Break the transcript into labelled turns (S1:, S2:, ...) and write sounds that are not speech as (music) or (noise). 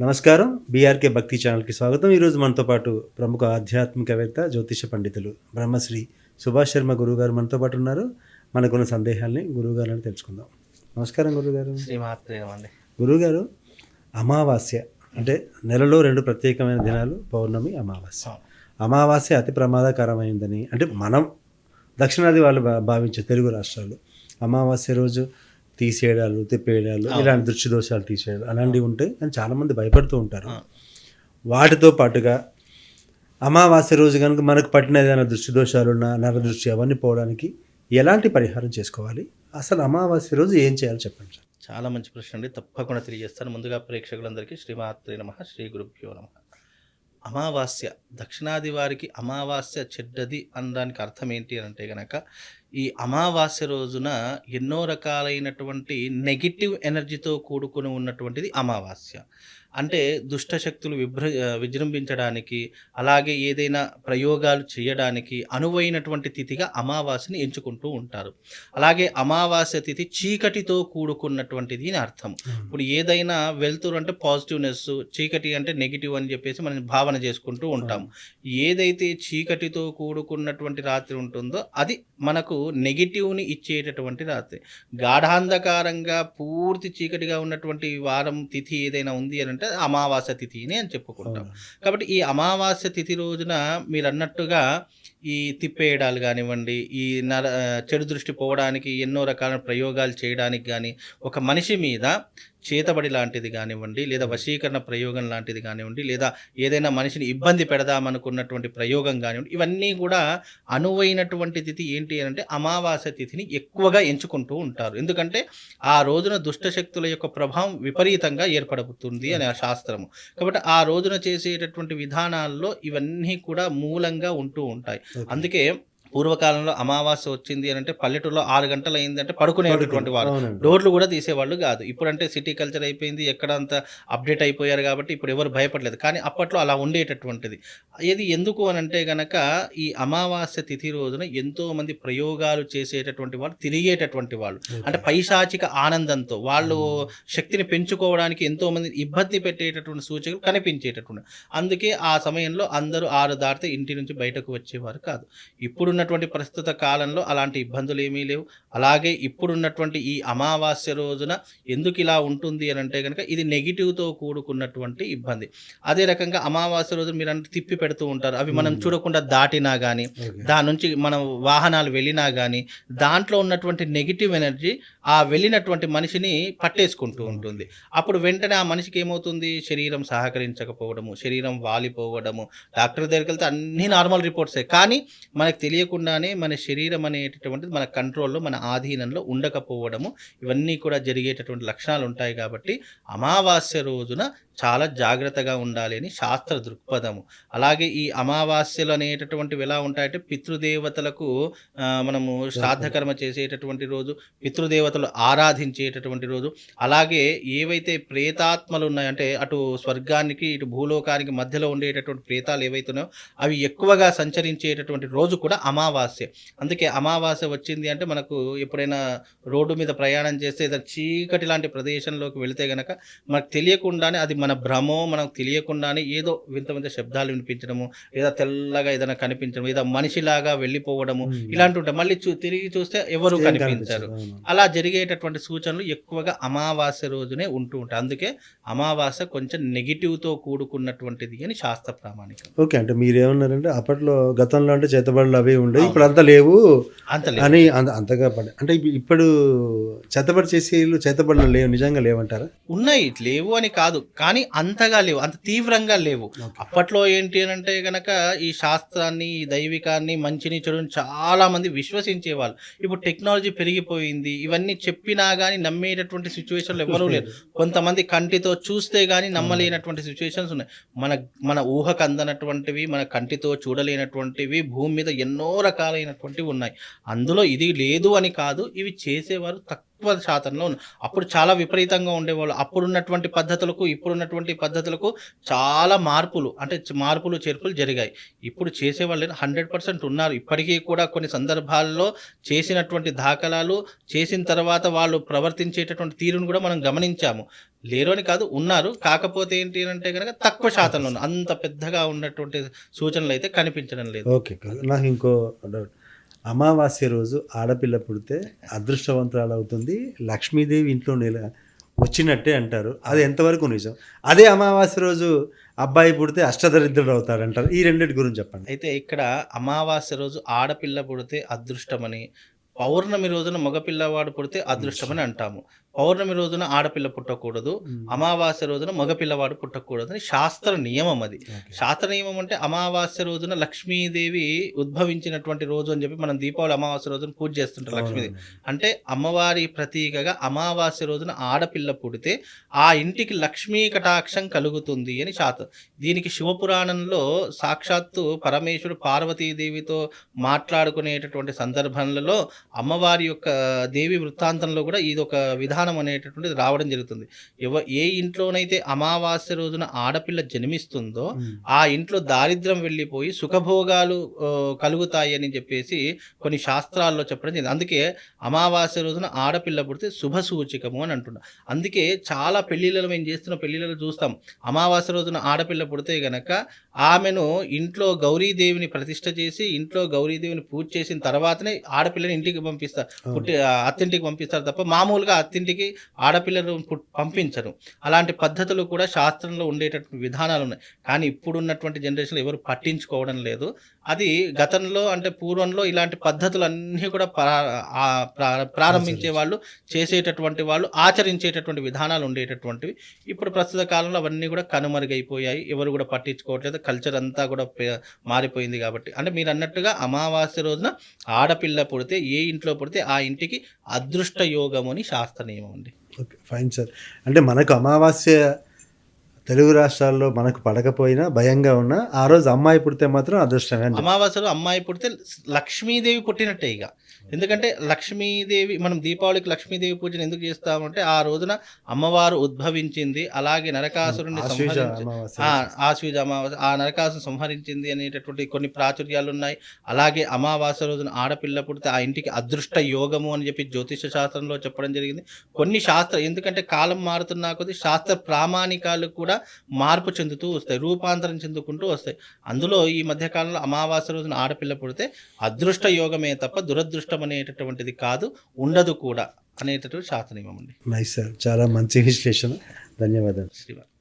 S1: నమస్కారం. బీఆర్కే భక్తి ఛానల్కి స్వాగతం. ఈరోజు మనతో పాటు ప్రముఖ ఆధ్యాత్మికవేత్త జ్యోతిష పండితులు బ్రహ్మశ్రీ సుభాష్ శర్మ గురువుగారు మనతో పాటు ఉన్నారు. మనకున్న సందేహాల్ని గురువుగారిని తెలుసుకుందాం. నమస్కారం గురువుగారు.
S2: శ్రీమాత్రేనమండి
S1: గురువుగారు అమావాస్య అంటే నెలలో రెండు ప్రత్యేకమైన దినాలు పౌర్ణమి అమావాస్య. అమావాస్య అతి ప్రమాదకరమైందని అంటే మనం దక్షిణాది వాళ్ళు భావించే తెలుగు రాష్ట్రాలు. అమావాస్య రోజు తీసేయడాలు తిప్పేయడాలు ఇలాంటి దృష్టి దోషాలు తీసేయడాలు అలాంటివి ఉంటాయి అని చాలామంది భయపడుతూ ఉంటారు. వాటితో పాటుగా అమావాస్య రోజు కనుక మనకు పట్టిన ఏదైనా దృష్టి దోషాలు ఉన్నా నరదృష్టి అవన్నీ పోవడానికి ఎలాంటి పరిహారం చేసుకోవాలి? అసలు అమావాస్య రోజు ఏం చేయాలో చెప్పండి సార్.
S2: చాలా మంచి ప్రశ్న అండి. తప్పకుండా తెలియజేస్తాను. ముందుగా ప్రేక్షకులందరికీ శ్రీమాత్రే నమ శ్రీ గురుభ్యో నమ. అమావాస్య దక్షిణాది వారికి అమావాస్య చెడ్డది అనడానికి అర్థం ఏంటి అని అంటే గనక ఈ అమావాస్య రోజున ఎన్నో రకాలైనటువంటి నెగిటివ్ ఎనర్జీతో కూడుకుని ఉన్నటువంటిది అమావాస్య. అంటే దుష్ట శక్తులు విభ్ర విజృంభించడానికి అలాగే ఏదైనా ప్రయోగాలు చేయడానికి అనువైనటువంటి తిథిగా అమావాస్యని ఎంచుకుంటూ ఉంటారు. అలాగే అమావాస్య తిథి చీకటితో కూడుకున్నటువంటిది అని అర్థం. ఇప్పుడు ఏదైనా వెళ్తురు అంటే పాజిటివ్నెస్ చీకటి అంటే నెగిటివ్ అని చెప్పేసి మనం భావన చేసుకుంటూ ఉంటాం. ఏదైతే చీకటితో కూడుకున్నటువంటి రాత్రి ఉంటుందో అది మనకు నెగిటివ్ని ఇచ్చేటటువంటి రాత్రి. గాఢాంధకారంగా పూర్తి చీకటిగా ఉన్నటువంటి వారం తిథి ఏదైనా ఉంది అని అంటే అమావాస్య తిథిని అని చెప్పుకుంటాం. కాబట్టి ఈ అమావాస్య తిథి రోజున మీరు అన్నట్టుగా ఈ తిప్పేయడాలు కానివ్వండి ఈ నర చెడు దృష్టి పోవడానికి ఎన్నో రకాల ప్రయోగాలు చేయడానికి కానీ ఒక మనిషి మీద చేతబడి లాంటిది కానివ్వండి లేదా వశీకరణ ప్రయోగం లాంటిది కానివ్వండి లేదా ఏదైనా మనిషిని ఇబ్బంది పెడదామనుకున్నటువంటి ప్రయోగం కానివ్వండి ఇవన్నీ కూడా అనువైనటువంటి తిథి ఏంటి అని అంటే అమావాస్య తిథిని ఎక్కువగా ఎంచుకుంటూ ఉంటారు. ఎందుకంటే ఆ రోజున దుష్ట శక్తుల యొక్క ప్రభావం విపరీతంగా ఏర్పడుతుంది అనే శాస్త్రము. కాబట్టి ఆ రోజున చేసేటటువంటి విధానాల్లో ఇవన్నీ కూడా మూలంగా ఉంటూ ఉంటాయి. అందుకే పూర్వకాలంలో అమావాస్య వచ్చింది అని అంటే పల్లెటూరులో ఆరు గంటలు అయింది అంటే పడుకునేటటువంటి వారు. డోర్లు కూడా తీసేవాళ్ళు కాదు. ఇప్పుడు అంటే సిటీ కల్చర్ అయిపోయింది ఎక్కడ అంత అప్డేట్ అయిపోయారు కాబట్టి ఇప్పుడు ఎవరు భయపడలేదు. కానీ అప్పట్లో అలా ఉండేటటువంటిది. ఇది ఎందుకు అని అంటే గనక ఈ అమావాస్య తిథి రోజున ఎంతో మంది ప్రయోగాలు చేసేటటువంటి వాళ్ళు తిరిగేటటువంటి వాళ్ళు. అంటే పైశాచిక ఆనందంతో వాళ్ళు శక్తిని పెంచుకోవడానికి ఎంతో మంది ఇబ్బంది పెట్టేటటువంటి సూచనలు కనిపించేటటువంటి. అందుకే ఆ సమయంలో అందరూ ఆరు దాటితే ఇంటి నుంచి బయటకు వచ్చేవారు కాదు. ఇప్పుడున్నటువంటి ప్రస్తుత కాలంలో అలాంటి ఇబ్బందులు ఏమీ లేవు. అలాగే ఇప్పుడున్నటువంటి ఈ అమావాస్య రోజున ఎందుకు ఇలా ఉంటుంది అని అంటే కనుక ఇది నెగిటివ్తో కూడుకున్నటువంటి ఇబ్బంది. అదే రకంగా అమావాస్య రోజు మీరు అంటే తిప్పి పెడుతూ ఉంటారు. అవి మనం చూడకుండా దాటినా కానీ. దాని నుంచి మనం వాహనాలు వెళ్ళినా కానీ దాంట్లో ఉన్నటువంటి నెగిటివ్ ఎనర్జీ ఆ వెళ్ళినటువంటి మనిషిని పట్టేసుకుంటూ ఉంటుంది. అప్పుడు వెంటనే ఆ మనిషికి ఏమవుతుంది? శరీరం సహకరించకపోవడము శరీరం వాలిపోవడము డాక్టర్ దగ్గరికి వెళ్తే అన్ని నార్మల్ రిపోర్ట్సే కానీ మనకు తెలియకుండానే మన శరీరం అనేటటువంటిది మన కంట్రోల్లో మన ఆధీనంలో ఉండకపోవడము ఇవన్నీ కూడా జరిగేటటువంటి లక్షణాలు ఉంటాయి కాబట్టి అమావాస్య రోజున చాలా జాగ్రత్తగా ఉండాలి అని శాస్త్ర దృక్పథము. అలాగే ఈ అమావాస్యలు అనేటటువంటివి ఎలా ఉంటాయంటే పితృదేవతలకు మనము శ్రాద్ధకర్మ చేసేటటువంటి రోజు పితృదేవతలు ఆరాధించేటటువంటి రోజు. అలాగే ఏవైతే ప్రేతాత్మలు ఉన్నాయంటే అటు స్వర్గానికి ఇటు భూలోకానికి మధ్యలో ఉండేటటువంటి ప్రేతాలు ఏవైతున్నాయో అవి ఎక్కువగా సంచరించేటటువంటి రోజు కూడా అమావాస్య. అందుకే అమావాస్య వచ్చింది అంటే మనకు ఎప్పుడైనా రోడ్డు మీద ప్రయాణం చేస్తే ఏదైనా చీకటి లాంటి ప్రదేశంలోకి వెళితే గనక మనకు తెలియకుండానే అది మన భ్రమో మనకు తెలియకుండానే ఏదో వింత వింత శబ్దాలు వినిపించడము లేదా తెల్లగా ఏదైనా కనిపించడం లేదా మనిషిలాగా వెళ్ళిపోవడము. ఇలాంటి ఉంటాయి. మళ్ళీ చూ తిరిగి చూస్తే ఎవరు కనిపించరు. అలా జరిగేటటువంటి సూచనలు ఎక్కువగా అమావాస్య రోజునే ఉంటూ ఉంటాయి. అందుకే అమావాస్య కొంచెం నెగిటివ్తో కూడుకున్నటువంటిది అని శాస్త్ర ప్రామాణికం.
S1: ఓకే అంటే మీరు ఏమన్నారంటే అప్పట్లో గతంలో అంటే చేతబడులు అవి ఉండే ఇప్పుడు అంతా లేవు
S2: అంత.
S1: అని అంత అంతగా పడే అంటే ఇప్పు- ఇప్పుడు చేతబడి చేసే చేతబడులు లేవు నిజంగా లేవంటారా?
S2: ఉన్నాయి లేవు అని కాదు. కానీ అంతగా లేవు అంత తీవ్రంగా లేవు. అప్పట్లో ఏంటి అని అంటే గనక ఈ శాస్త్రాన్ని ఈ దైవికాన్ని మంచిని చెడుని చాలా మంది విశ్వసించేవాళ్ళు. ఇప్పుడు టెక్నాలజీ పెరిగిపోయింది. ఇవన్నీ చెప్పినా కానీ నమ్మేటటువంటి సిచ్యువేషన్లు ఎవరూ లేరు. (laughs) కొంతమంది కంటితో చూస్తే కానీ నమ్మలేనటువంటి సిచ్యువేషన్స్ ఉన్నాయి. మన మన ఊహకు అందనటువంటివి మన కంటితో చూడలేనటువంటివి భూమి మీద ఎన్నో రకాలైనటువంటివి ఉన్నాయి. అందులో ఇది లేదు అని కాదు ఇవి చేసేవారు తక్కువ తక్కువ శాతంలో అప్పుడు చాలా విపరీతంగా ఉండేవాళ్ళు. అప్పుడున్నటువంటి పద్ధతులకు ఇప్పుడున్నటువంటి పద్ధతులకు చాలా మార్పులు అంటే మార్పులు చేర్పులు జరిగాయి. ఇప్పుడు చేసేవాళ్ళు హండ్రెడ్ పర్సెంట్ ఉన్నారు. ఇప్పటికీ కూడా కొన్ని సందర్భాల్లో చేసినటువంటి దాఖలాలు చేసిన తర్వాత వాళ్ళు ప్రవర్తించేటటువంటి తీరును కూడా మనం గమనించాము. లేరు అని కాదు ఉన్నారు. కాకపోతే ఏంటి అంటే కనుక తక్కువ శాతంలో అంత పెద్దగా ఉన్నటువంటి సూచనలు అయితే కనిపించడం లేదు.
S1: ఓకే. నాకు ఇంకో డౌట్. అమావాస్య రోజు ఆడపిల్ల పుడితే అదృష్టవంతురాలు అవుతుంది లక్ష్మీదేవి ఇంట్లో నిల వచ్చినట్టే అంటారు. అది ఎంతవరకు నిజం? అదే అమావాస్య రోజు అబ్బాయి పుడితే అష్టదరిద్రుడు అవుతాడు అంటారు ఈ రెండింటి గురించి చెప్పండి.
S2: అయితే ఇక్కడ అమావాస్య రోజు ఆడపిల్ల పుడితే అదృష్టమని పౌర్ణమి రోజున మగపిల్లవాడు పుడితే అదృష్టమని అంటాము. పౌర్ణమి రోజున ఆడపిల్ల పుట్టకూడదు అమావాస్య రోజున మగపిల్లవాడు పుట్టకూడదు అని శాస్త్ర నియమం అది. శాస్త్ర నియమం అంటే అమావాస్య రోజున లక్ష్మీదేవి ఉద్భవించినటువంటి రోజు అని చెప్పి మనం దీపావళి అమావాస్య రోజున పూజ చేస్తుంటాం లక్ష్మీదేవి. అంటే అమ్మవారి ప్రతీకగా అమావాస్య రోజున ఆడపిల్ల పుడితే ఆ ఇంటికి లక్ష్మీ కటాక్షం కలుగుతుంది అని శాతం దీనికి శివపురాణంలో సాక్షాత్తు పరమేశ్వరుడు పార్వతీదేవితో మాట్లాడుకునేటటువంటి సందర్భాలలో అమ్మవారి యొక్క దేవి వృత్తాంతంలో కూడా ఇది ఒక విధానం అనేటటువంటిది రావడం జరుగుతుంది. ఎవ ఏ ఇంట్లోనైతే అమావాస్య రోజున ఆడపిల్ల జన్మిస్తుందో. ఆ ఇంట్లో దారిద్ర్యం వెళ్ళిపోయి సుఖభోగాలు కలుగుతాయి అని చెప్పేసి కొన్ని శాస్త్రాల్లో చెప్పడం జరిగింది. అందుకే అమావాస్య రోజున ఆడపిల్ల పుడితే శుభ సూచికము అని అంటున్నాం. అందుకే చాలా పెళ్ళిళ్ళలో మేము చేస్తున్న పెళ్ళిళ్ళలో చూస్తాం. అమావాస్య రోజున ఆడపిల్ల పుడితే గనక ఆమెను ఇంట్లో గౌరీదేవిని ప్రతిష్ఠ చేసి ఇంట్లో గౌరీదేవిని పూజ చేసిన తర్వాతనే ఆడపిల్లని ఇంటికి పంపిస్తారు పుట్టి అత్తింటికి పంపిస్తారు తప్ప మామూలుగా ఇంటికి ఆడపిల్లలు పంపించరు. అలాంటి పద్ధతులు కూడా శాస్త్రంలో ఉండేటటువంటి విధానాలు ఉన్నాయి. కానీ ఇప్పుడున్నటువంటి జనరేషన్లో ఎవరు పట్టించుకోవడం లేదు. అది గతంలో అంటే పూర్వంలో ఇలాంటి పద్ధతులు అన్నీ కూడా ప్రా- ప్రారంభించే వాళ్ళు చేసేటటువంటి వాళ్ళు ఆచరించేటటువంటి విధానాలు ఉండేటటువంటివి. ఇప్పుడు ప్రస్తుత కాలంలో అవన్నీ కూడా కనుమరుగైపోయాయి. ఎవరు కూడా పట్టించుకోవట్లేదు. కల్చర్ అంతా కూడా పే- మారిపోయింది కాబట్టి. అంటే మీరు అన్నట్టుగా అమావాస్య రోజున ఆడపిల్ల పుడితే ఏ ఇంట్లో పుడితే ఆ ఇంటికి అదృష్ట యోగం అని శాస్త్ర నియమం అండి
S1: ఓకే ఫైన్ సార్. అంటే మనకు అమావాస్య తెలుగు రాష్ట్రాల్లో మనకు పడకపోయినా భయంగా ఉన్నా ఆ రోజు అమ్మాయి పుడితే మాత్రం అదృష్టమే.
S2: అమావాస్యలో అమ్మాయి పుడితే లక్ష్మీదేవి పుట్టినట్టే ఇక. ఎందుకంటే లక్ష్మీదేవి మనం దీపావళికి లక్ష్మీదేవి పూజను ఎందుకు చేస్తామంటే ఆ రోజున అమ్మవారు ఉద్భవించింది. అలాగే నరకాసురుని ఆశ్వీజ అమావాస్య. ఆ నరకాసును సంహరించింది అనేటటువంటి కొన్ని ప్రాచుర్యాలు ఉన్నాయి. అలాగే అమావాస్య రోజున ఆడపిల్ల పుడితే ఆ ఇంటికి అదృష్ట యోగము అని చెప్పి జ్యోతిష శాస్త్రంలో చెప్పడం జరిగింది. కొన్ని శాస్త్ర ఎందుకంటే కాలం మారుతున్నా కొద్దీ శాస్త్ర ప్రామాణికాలు కూడా మార్పు చెందుతూ వస్తాయి రూపాంతరం చెందుకుంటూ వస్తాయి. అందులో ఈ మధ్య కాలంలో అమావాస్య రోజున ఆడపిల్ల పుడితే అదృష్ట యోగమే తప్ప దురదృష్టం అనేటటువంటిది కాదు ఉండదు కూడా అనేటటువంటి శాస్త్ర నియమం అండి.
S1: నైస్ సార్ చాలా మంచి విశ్లేషణ. ధన్యవాదాలు.
S2: శ్రీవారి.